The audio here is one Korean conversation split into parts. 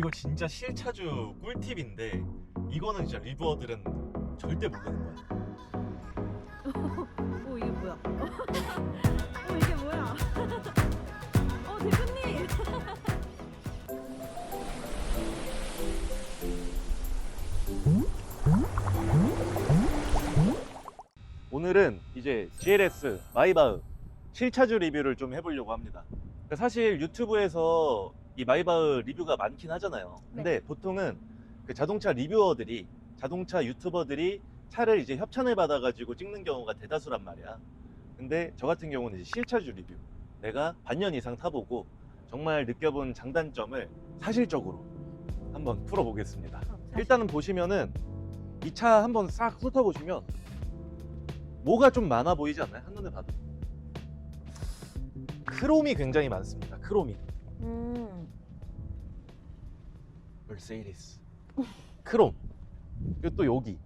이거 진짜 실차주 꿀팁인데 이거는 진짜 리뷰어들은 절대 모르는 거야. 어 이게 뭐야? 어 이게 뭐야? 어 대표님. 오늘은 이제 GLS 마이바흐 실차주 리뷰를 좀 해보려고 합니다. 사실 유튜브에서 이 마이바흐 리뷰가 많긴 하잖아요. 근데 보통은 그 자동차 리뷰어들이 자동차 유튜버들이 차를 이제 협찬을 받아가지고 찍는 경우가 대다수란 말이야. 근데 저 같은 경우는 이제 실차주 리뷰. 내가 반년 이상 타보고 정말 느껴본 장단점을 사실적으로 한번 풀어보겠습니다. 일단은 보시면은 이 차 한번 싹 훑어보시면 뭐가 좀 많아 보이지 않나요? 한눈에 봐도 크롬이 굉장히 많습니다 크롬이 음. 멀세이리스 크롬. 그리고 또 여기.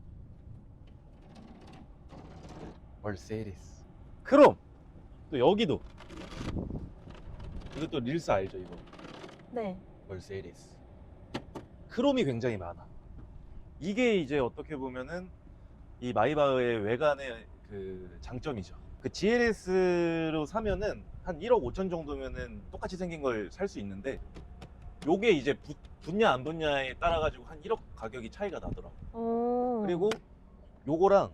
멀세이리스 크롬. 또 여기도. 이거 또 릴스 알죠 이거? 네. 멀세이리스 크롬이 굉장히 많아. 이게 이제 어떻게 보면은 이 마이바흐의 외관의 그 장점이죠. 그 GLS로 사면은 한 1억 5천 정도면은 똑같이 생긴 걸 살 수 있는데 요게 이제 붙, 붙냐 안 붙냐에 따라 가지고 한 1억 가격이 차이가 나더라고 오. 그리고 요거랑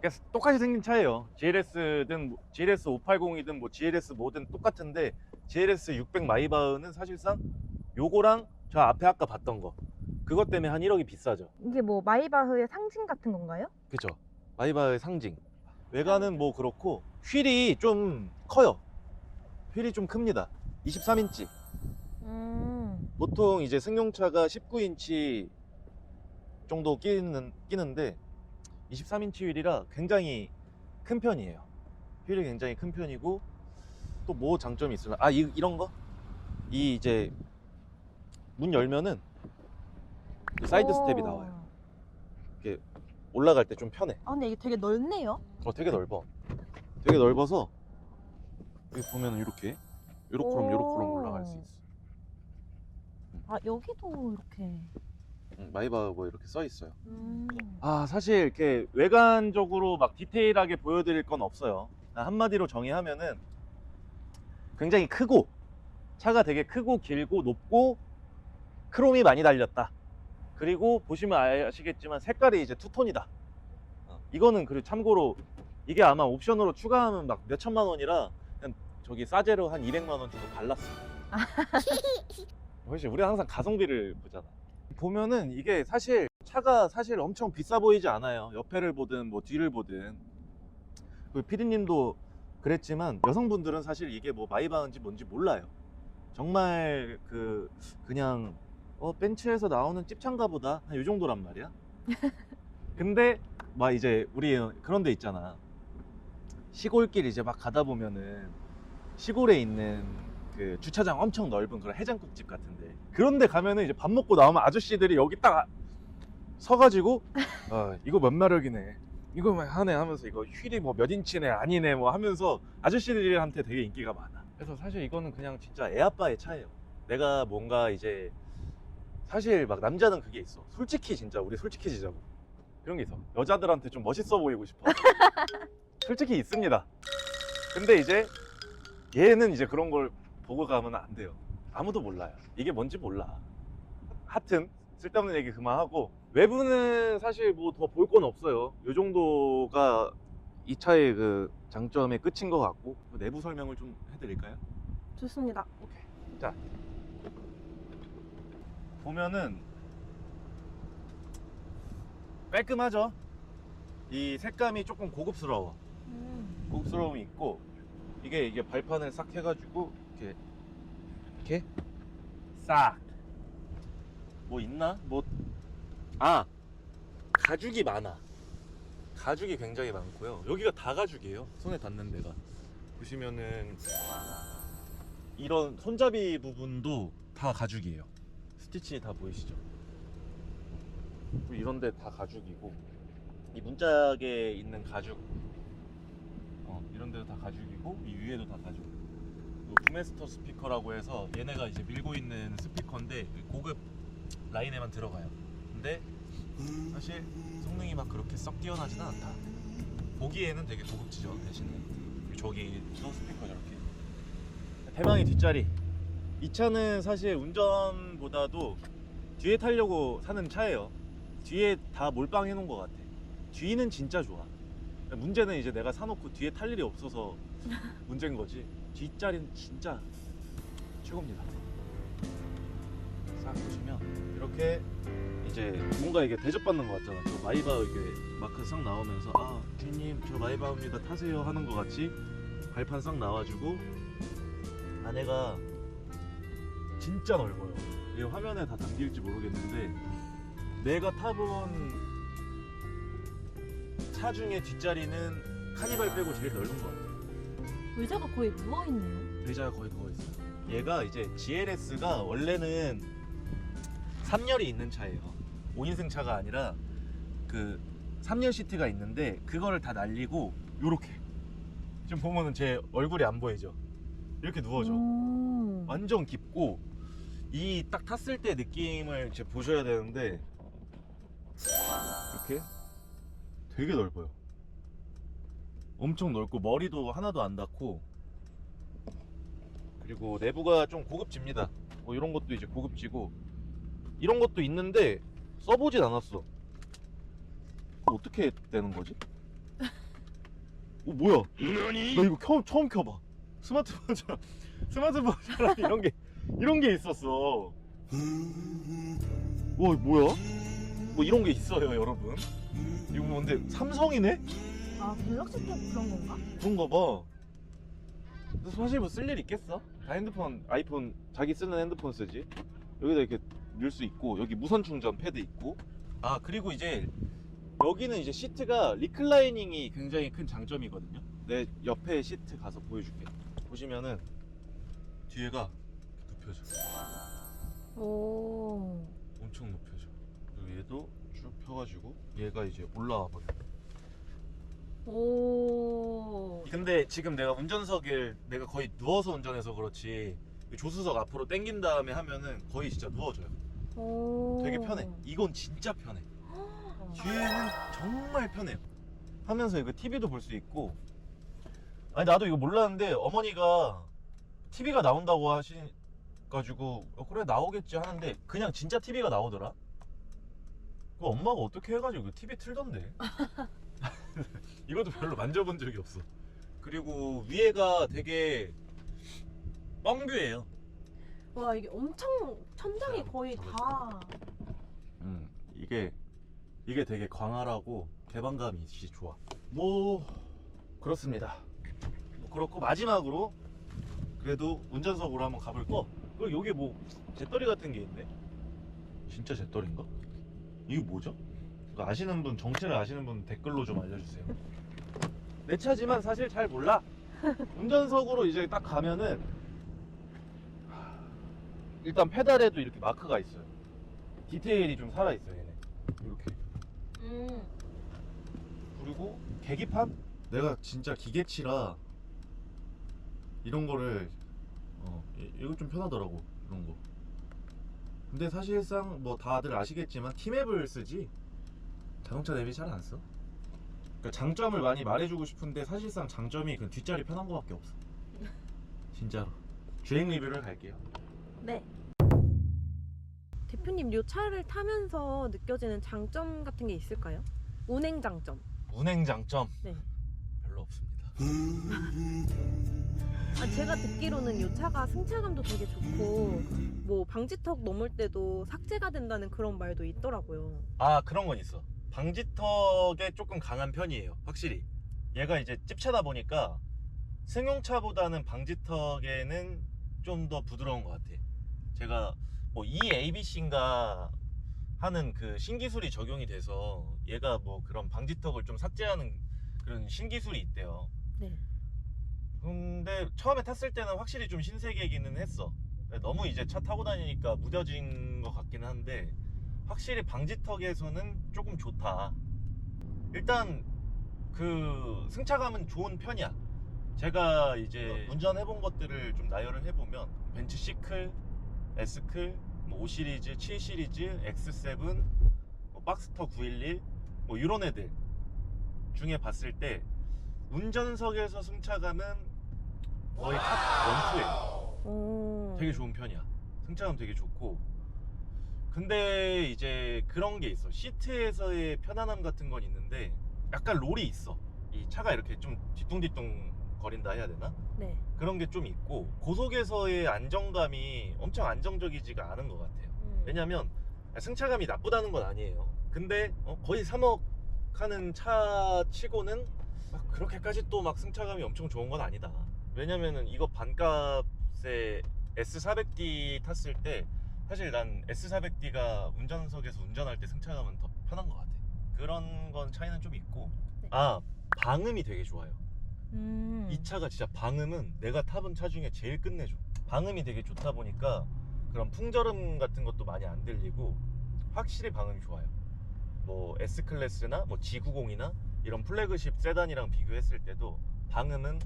그러니까 똑같이 생긴 차예요. GLS든 GLS 580이든 뭐 GLS 뭐든 똑같은데 GLS 600 마이바흐는 사실상 요거랑 저 앞에 아까 봤던 거 그것 때문에 한 1억이 비싸죠. 이게 뭐 마이바흐의 상징 같은 건가요? 그죠? 마이바흐의 상징. 외관은 뭐 그렇고 휠이 좀 커요. 휠이 좀 큽니다. 23인치. 음. 보통 이제 승용차가 19인치 정도 끼는, 끼는데 23인치 휠이라 굉장히 큰 편이에요. 휠이 굉장히 큰 편이고 또 뭐 장점이 있으나 아 이, 이런 거? 이 이제 문 열면은 이 사이드 스텝이 오. 나와요. 올라갈 때 좀 편해. 아 근데 이게 되게 넓네요. 어 되게 넓어. 되게 넓어서 여기 보면 이렇게 요렇게럼 요렇게럼 올라갈 수 있어. 아 여기도 이렇게. 응, 마이바흐 뭐 이렇게 써 있어요. 음. 아 사실 이렇게 외관적으로 막 디테일하게 보여드릴 건 없어요 한마디로 정의하면은 굉장히 크고 차가 되게 크고 길고 높고 크롬이 많이 달렸다 그리고 보시면 아시겠지만 색깔이 이제 투톤이다 어, 이거는 그리고 참고로 이게 아마 옵션으로 추가하면 막 몇천만 원이라 그냥 저기 싸제로 한 200만 원 정도 발랐어 훨씬 우리는 항상 가성비를 보잖아 보면은 이게 사실 차가 사실 엄청 비싸 보이지 않아요. 옆에를 보든 뭐 뒤를 보든. 그 피디님도 그랬지만 여성분들은 사실 이게 뭐 마이바흐인지 뭔지 몰라요. 정말 그 그냥 어 벤츠에서 나오는 찝창가 보다 한 요 정도란 말이야. 근데 막 이제 우리 그런 데 있잖아. 시골길 이제 막 가다 보면은 시골에 있는 그 주차장 엄청 넓은 그런 해장국집 같은데 그런데 가면은 이제 밥 먹고 나오면 아저씨들이 여기 딱 서가지고 어, 이거 몇 마력이네 이거 막 하네 하면서 이거 휠이 뭐 몇 인치네 아니네 뭐 하면서 아저씨들한테 되게 인기가 많아 그래서 사실 이거는 그냥 진짜 애아빠의 차예요 내가 뭔가 이제 사실 막 남자는 그게 있어 솔직히 진짜 우리 솔직해지자고 그런 게 있어 여자들한테 좀 멋있어 보이고 싶어 솔직히 있습니다 근데 이제 얘는 이제 그런 걸 보고 가면 안 돼요. 아무도 몰라요. 이게 뭔지 몰라. 하여튼 쓸데없는 얘기 그만하고 외부는 사실 뭐 더 볼 건 없어요. 이 정도가 이 차의 그 장점의 끝인 것 같고 내부 설명을 좀 해드릴까요? 좋습니다. 오케이. 자 보면은 깔끔하죠. 이 색감이 조금 고급스러워. 음. 고급스러움이 있고 이게 이게 발판을 싹 해가지고 이렇게 이렇게 싹. 뭐 있나? 뭐 아! 가죽이 많아. 가죽이 굉장히 많고요. 여기가 다 가죽이에요. 손에 닿는 데가. 보시면은 이런 손잡이 부분도 다 가죽이에요 스티치 다 보이시죠 이런 데 다 가죽이고 이 문짝에 있는 가죽 어, 이런 데도 다 가죽이고 이 위에도 다 가죽. 이 부메스터 스피커라고 해서 얘네가 이제 밀고 있는 스피커 있는데 고급 라인에만 들어가요. 근데 사실 성능이 막 그렇게 썩 뛰어나지는 않다. 보기에는 되게 고급지죠 대신에 저기 또 스피커 저렇게 대망의 뒷자리 이 차는 사실 운전보다도 뒤에 타려고 사는 차예요. 뒤에 다 몰빵해 놓은 것 같아. 뒤는 진짜 좋아. 문제는 이제 내가 사놓고 뒤에 탈 일이 없어서 문제인 거지. 뒷자리는 진짜 최고입니다. 싹 보시면 이렇게 이제 뭔가 이게 대접받는 것 같잖아. 저 마이바 이게 마크 싹 나오면서 아 주인님 저 마이바입니다. 타세요 하는 것 같이 발판 싹 나와주고 안에가 진짜 넓어요. 이 화면에 다 담길지 모르겠는데 내가 타본 차 중에 뒷자리는 카니발 빼고 제일 넓은 것 같아요. 의자가 거의 누워있네요. 의자가 거의 누워 있어요. 얘가 이제 GLS가 원래는 3열이 있는 차예요. 5인승 차가 아니라 그 3열 시트가 있는데 그거를 다 날리고 요렇게 지금 보면은 제 얼굴이 안 보이죠? 이렇게 누워져. 오. 완전 깊고 이 딱 탔을 때 느낌을 이제 보셔야 되는데 이렇게 되게 넓어요. 엄청 넓고 머리도 하나도 안 닿고 그리고 내부가 좀 고급집니다. 뭐 이런 것도 이제 고급지고 이런 것도 있는데 써보진 않았어. 어떻게 되는 거지? 어 뭐야? 나 이거 켜, 처음 켜봐. 스마트폰 처럼 스마트폰 처럼 이런 게 이런 게 있었어. 와 뭐야? 뭐 이런 게 있어요, 여러분. 이거 뭔데 삼성이네? 아, 갤럭시 탭 그런 건가? 그런가 봐. 근데 사실 뭐 쓸 일 있겠어? 다 핸드폰, 아이폰 자기 쓰는 핸드폰 쓰지. 여기다 이렇게 넣을 수 있고 여기 무선 충전 패드 있고. 아 그리고 이제 여기는 이제 시트가 리클라이닝이 굉장히 큰 장점이거든요. 내 옆에 시트 가서 보여줄게. 보시면은 뒤에가 눕혀져. 오. 엄청 눕혀져. 그리고 얘도 쭉 펴가지고 얘가 이제 올라와 버려. 오. 근데 지금 내가 운전석을 내가 거의 누워서 운전해서 그렇지 이 조수석 앞으로 당긴 다음에 하면은 거의 진짜 누워져요. 오. 되게 편해. 이건 진짜 편해. 뒤에는 정말 편해요. 하면서 이거 TV도 볼 수 있고. 아니 나도 이거 몰랐는데 어머니가 TV가 나온다고 하셔 가지고 어, 그래 나오겠지 하는데 그냥 진짜 TV가 나오더라. 그 엄마가 어떻게 해가지고 TV 틀던데. 이것도 별로 만져본 적이 없어. 그리고 위에가 되게 뻥뷰예요. 와, 이게 엄청 천장이 자, 거의 다. 음, 이게 이게 되게 광활하고 개방감이 진짜 좋아. 뭐 그렇습니다. 뭐 그렇고 마지막으로 그래도 운전석으로 한번 가볼 거. 그 여기 뭐 재떨이 같은 게 있네. 진짜 재떨인가? 이거 뭐죠? 이거 아시는 분 정체를 아시는 분 댓글로 좀 알려주세요. 내 차지만 사실 잘 몰라. 운전석으로 이제 딱 가면은 일단 페달에도 이렇게 마크가 있어요. 디테일이 좀 살아 있어요, 얘네. 이렇게. 음. 그리고 계기판? 내가 진짜 기계치라 이런 거를 어 이- 이거 좀 편하더라고 이런 거. 근데 사실상 뭐 다들 아시겠지만 티맵을 쓰지 자동차 앱이 잘 안 써. 그러니까 장점을 많이 말해주고 싶은데 사실상 장점이 그 뒷자리 편한 거밖에 없어. 진짜로. 주행 리뷰를 갈게요. 네. 대표님, 이 차를 타면서 느껴지는 장점 같은 게 있을까요? 운행 장점. 운행 장점 네. 별로 없습니다. 아, 제가 듣기로는 이 차가 승차감도 되게 좋고, 뭐, 방지턱 넘을 때도 삭제가 된다는 그런 말도 있더라고요. 아 그런 건 있어 방지턱에 조금 강한 편이에요 확실히 얘가 이제 찝차다 보니까 승용차보다는 방지턱에는 좀 더 부드러운 것 같아 제가 뭐 EABC인가 하는 그 신기술이 적용이 돼서 얘가 뭐 그런 방지턱을 좀 삭제하는 그런 신기술이 있대요 네. 근데 처음에 탔을 때는 확실히 좀 신세계이기는 했어. 너무 이제 차 타고 다니니까 무뎌진 것 같기는 한데 확실히 방지턱에서는 조금 좋다. 일단 그 승차감은 좋은 편이야. 제가 이제 운전해본 것들을 좀 나열을 해보면 벤츠 C클, S클, 뭐 5 시리즈, 7 시리즈, X7, 뭐 박스터 911, 뭐 이런 애들 중에 봤을 때 운전석에서 승차감은 거의 탑 원투예요. 오. 되게 좋은 편이야. 승차감 되게 좋고. 근데 이제 그런 게 있어. 시트에서의 편안함 같은 건 있는데 약간 롤이 있어. 이 차가 이렇게 좀 뒤뚱뒤뚱 거린다 해야 되나? 네. 그런 게 좀 있고 고속에서의 안정감이 엄청 안정적이지가 않은 것 같아요. 음. 왜냐면 승차감이 나쁘다는 건 아니에요. 근데 어, 거의 3억 하는 차 치고는 막 그렇게까지 또 막 승차감이 엄청 좋은 건 아니다. 왜냐면은 이거 반값에 S400D 탔을 때 사실 난 S400D가 운전석에서 운전할 때 승차감은 더 편한 것 같아. 그런 건 차이는 좀 있고. 네. 아 방음이 되게 좋아요. 음. 이 차가 진짜 방음은 내가 타본 차 중에 제일 끝내줘. 방음이 되게 좋다 보니까 그런 풍절음 같은 것도 많이 안 들리고 확실히 방음이 좋아요. 뭐 S 클래스나 뭐 G90이나 이런 플래그십 세단이랑 비교했을 때도 방음은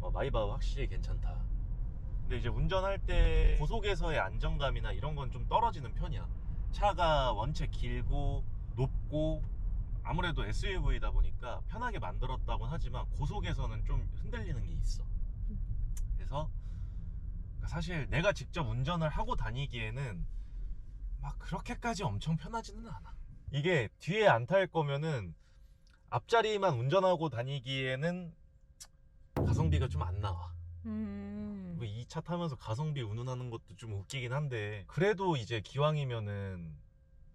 어, 마이바흐 확실히 괜찮다. 근데 이제 운전할 때 고속에서의 안정감이나 이런 건 좀 떨어지는 편이야. 차가 원체 길고 높고 아무래도 SUV다 보니까 편하게 만들었다곤 하지만 고속에서는 좀 흔들리는 게 있어. 그래서 사실 내가 직접 운전을 하고 다니기에는 막 그렇게까지 엄청 편하지는 않아. 이게 뒤에 안 탈 거면은 앞자리만 운전하고 다니기에는 가성비가 좀 안 나와. 음. 이차 타면서 가성비 운운하는 것도 좀 웃기긴 한데 그래도 이제 기왕이면은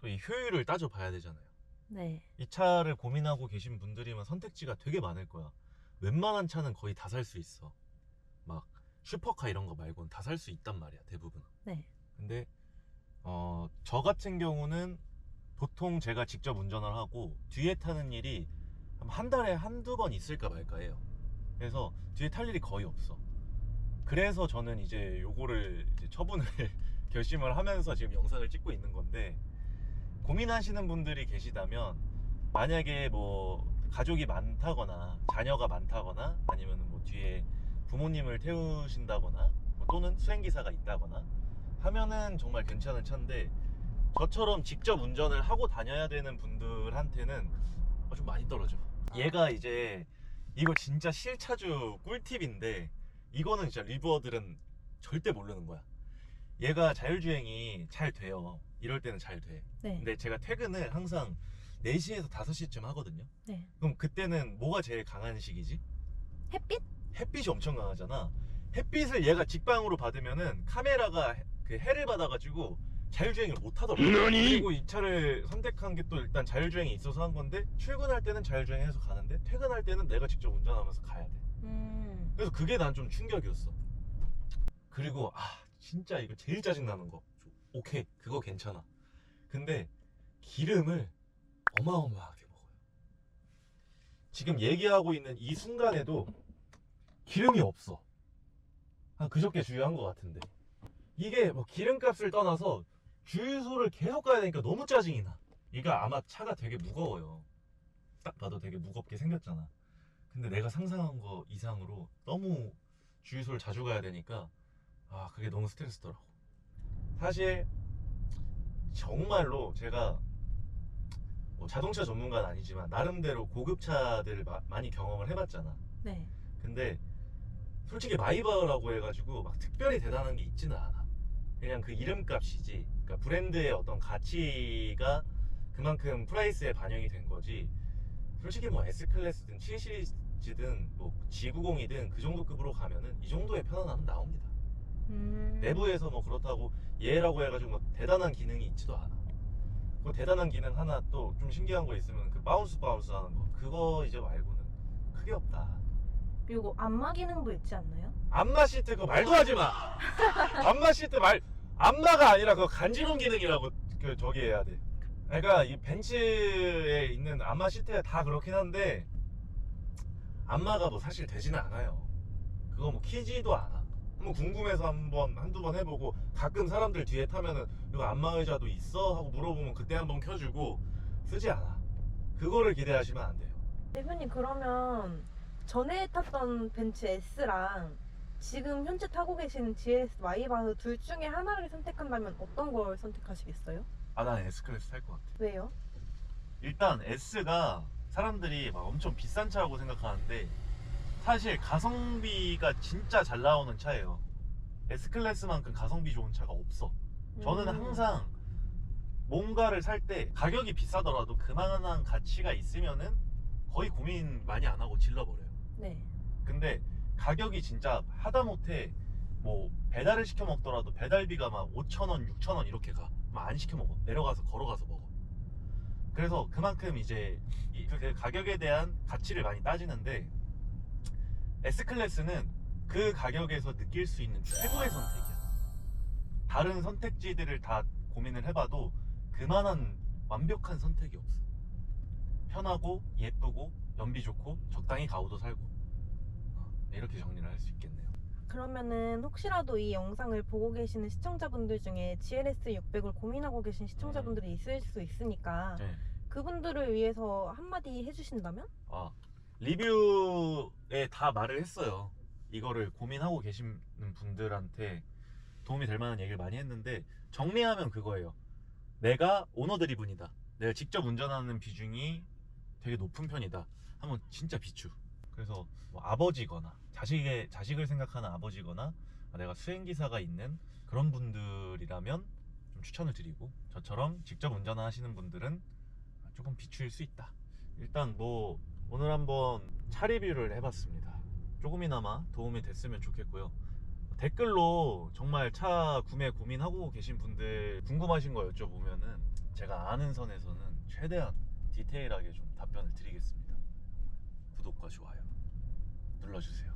또 이 효율을 따져봐야 되잖아요. 네. 이 차를 고민하고 계신 분들이면 선택지가 되게 많을 거야. 웬만한 차는 거의 다 살 수 있어. 막 슈퍼카 이런 거 말고는 다 살 수 있단 말이야, 대부분. 네. 근데 어, 저 같은 경우는 보통 제가 직접 운전을 하고 뒤에 타는 일이 한한 달에 한두 번 있을까 말까 해요. 그래서 뒤에 탈 일이 거의 없어. 그래서 저는 이제 요거를 이제 처분을 결심을 하면서 지금 영상을 찍고 있는 건데 고민하시는 분들이 계시다면 만약에 뭐 가족이 많다거나 자녀가 많다거나 아니면 뭐 뒤에 부모님을 태우신다거나 뭐 또는 수행기사가 있다거나 하면은 정말 괜찮은 차인데 저처럼 직접 운전을 하고 다녀야 되는 분들한테는 어, 좀 많이 떨어져. 얘가 이제 이거 진짜 실차주 꿀팁인데 이거는 진짜 리뷰어들은 절대 모르는 거야. 얘가 자율주행이 잘 돼요. 이럴 때는 잘 돼. 네. 근데 제가 퇴근을 항상 4시에서 5시쯤 하거든요. 네. 그럼 그때는 뭐가 제일 강한 시기지? 햇빛? 햇빛이 엄청 강하잖아. 햇빛을 얘가 직방으로 받으면은 카메라가 해- 그 해를 받아가지고 자율주행을 못 하더라고. 그리고 이 차를 선택한 게 또 일단 자율주행이 있어서 한 건데 출근할 때는 자율주행해서 가는데 퇴근할 때는 내가 직접 운전하면서 가야 돼. 음. 그래서 그게 난 좀 충격이었어. 그리고 아 진짜 이거 제일 짜증 나는 거. 오케이 그거 괜찮아. 근데 기름을 어마어마하게 먹어요. 지금 얘기하고 있는 이 순간에도 기름이 없어. 한 그저께 주유한 것 같은데. 이게 뭐 기름값을 떠나서 주유소를 계속 가야 되니까 너무 짜증이 나. 이거 아마 차가 되게 무거워요. 딱 봐도 되게 무겁게 생겼잖아. 근데 내가 상상한 거 이상으로 너무 주유소를 자주 가야 되니까 아 그게 너무 스트레스더라고. 사실 정말로 제가 뭐 자동차 전문가는 아니지만 나름대로 고급차들을 마- 많이 경험을 해봤잖아. 네. 근데 솔직히 마이바흐라고 해가지고 막 특별히 대단한 게 있지는 않아. 그냥 그 이름값이지. 그러니까 브랜드의 어떤 가치가 그만큼 프라이스에 반영이 된 거지. 솔직히 뭐 S 클래스든 7 시리즈든 뭐 G90이든 그 정도 급으로 가면은 이 정도의 편안함은 나옵니다. 음. 내부에서 뭐 그렇다고 얘라고 해가지고 뭐 대단한 기능이 있지도 않아. 그 대단한 기능 하나 또 좀 신기한 거 있으면 그 바운스 바운스 하는 거 그거 이제 말고는 크게 없다. 그리고 안마 기능도 있지 않나요? 안마 시트 그거 말도 하지 마. 안마 시트 말 안마가 아니라 그거 간지럼 기능이라고 그 저기 해야 돼. 그러니까 이 벤츠에 있는 안마 시트가 다 그렇긴 한데 안마가 뭐 사실 되지는 않아요. 그거 뭐 키지도 않아. 한번 궁금해서 한번 한두 번 해보고 가끔 사람들 뒤에 타면은 이거 안마 의자도 있어 하고 물어보면 그때 한번 켜주고 쓰지 않아. 그거를 기대하시면 안 돼요. 대표님 그러면 전에 탔던 벤츠 S랑 지금 현재 타고 계신 GS Y바흐 둘 중에 하나를 선택한다면 어떤 걸 선택하시겠어요? 아, 난 S클래스 탈 것 같아. 왜요? 일단 S가 사람들이 막 엄청 비싼 차라고 생각하는데 사실 가성비가 진짜 잘 나오는 차예요. S클래스만큼 가성비 좋은 차가 없어. 저는 음. 항상 뭔가를 살 때 가격이 비싸더라도 그만한 가치가 있으면은 거의 고민 많이 안 하고 질러버려요. 네. 근데 가격이 진짜 하다못해 뭐 배달을 시켜 먹더라도 배달비가 막 5,000원, 6,000원 이렇게 가. 막 안 시켜 먹어. 내려가서 걸어가서 먹어. 그래서 그만큼 이제 이- 그 가격에 대한 가치를 많이 따지는데 S 클래스는 그 가격에서 느낄 수 있는 최고의 선택이야. 다른 선택지들을 다 고민을 해봐도 그만한 완벽한 선택이 없어. 편하고 예쁘고 연비 좋고 적당히 가오도 살고 어, 이렇게 정리를 할 수 있겠네요. 그러면은 혹시라도 이 영상을 보고 계시는 시청자분들 중에 GLS 600을 고민하고 계신 시청자분들이 있을 수 있으니까 네. 그분들을 위해서 한마디 해주신다면? 아 리뷰에 다 말을 했어요. 이거를 고민하고 계시는 분들한테 도움이 될 만한 얘기를 많이 했는데 정리하면 그거예요. 내가 오너 드리븐이다. 내가 직접 운전하는 비중이 되게 높은 편이다. 하면 진짜 비추. 그래서 뭐 아버지거나 자식의 자식을 생각하는 아버지거나 내가 수행 기사가 있는 그런 분들이라면 좀 추천을 드리고 저처럼 직접 운전하시는 분들은 조금 비추일 수 있다. 일단 뭐 오늘 한번 차 리뷰를 해봤습니다. 조금이나마 도움이 됐으면 좋겠고요. 댓글로 정말 차 구매 고민하고 계신 분들 궁금하신 거 여쭤보면은 제가 아는 선에서는 최대한 디테일하게 좀 답변을 드리겠습니다. 구독과 좋아요 눌러주세요.